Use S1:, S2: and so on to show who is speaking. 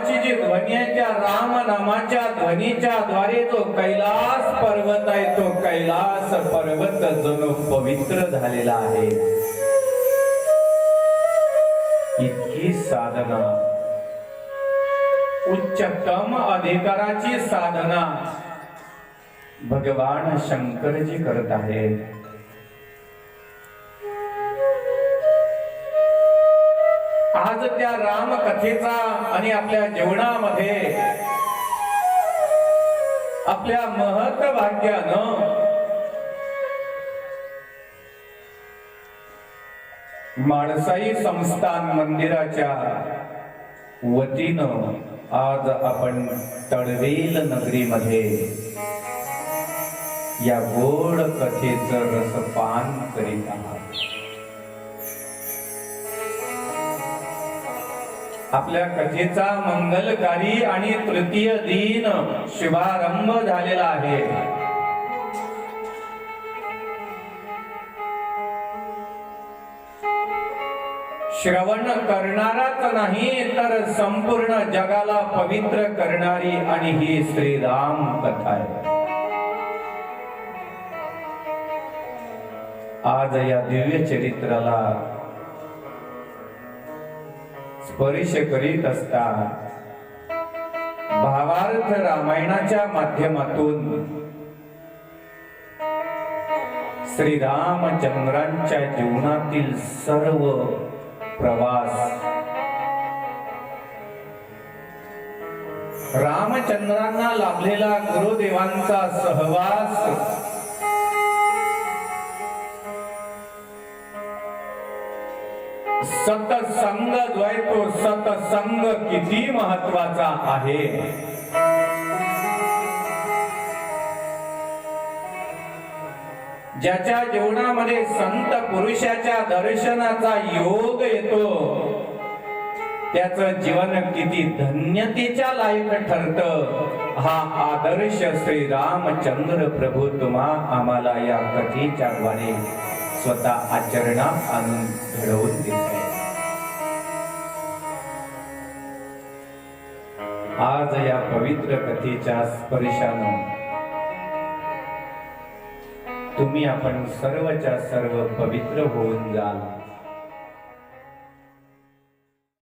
S1: नामाची जी ध्वनी राम नामाच्या ध्वनीच्या द्वारे जो कैलास पर्वत आहे तो कैलास पर्वत जणू पवित्र झालेला आहे. इतकी साधना. उच्चतम अधिकाराची साधना. भगवान शंकरजी करत आहेत. आज त्या राम कथेचा आणि आपल्या जीवनामध्ये आपल्या महत भाग्यानं माणसाई संस्थान मंदिराच्या वतीनं आज आपण तळवेल नगरीमध्ये या गोड कथेचं रसपान करीत आहात. आपल्या कथेचा मंगलकारी आणि तृतीय दिन शुभारंभ झालेला आहे. श्रवण करणाराच नाही तर संपूर्ण जगाला पवित्र करणारी आणि ही श्रीराम कथा आहे. आज या दिव्य चरित्राला स्पर्श करीत असता. भावार्थ रामायणाच्या माध्यमातून श्री रामचंद्रांच्या जीवनातील सर्व प्रवास. रामचंद्रांना लाभलेला गुरुदेवांचा सहवास सतसंग जो आहे तो सतसंग किती महत्त्वाचा आहे? ज्याच्या जीवनामध्ये संत पुरुषाच्या दर्शनाचा योग येतो त्याच जीवन किती धन्यतेच्या लायक ठरत. हा आदर्श श्री रामचंद्र प्रभू तुम्हा आम्हाला या कथेच्या द्वारे स्वतः आचरणात आणून घडवून देत. आहे आज या पवित्र कथेच्या स्पर्शानं तुम्ही आपण सर्वच्या सर्व पवित्र होऊन जाल.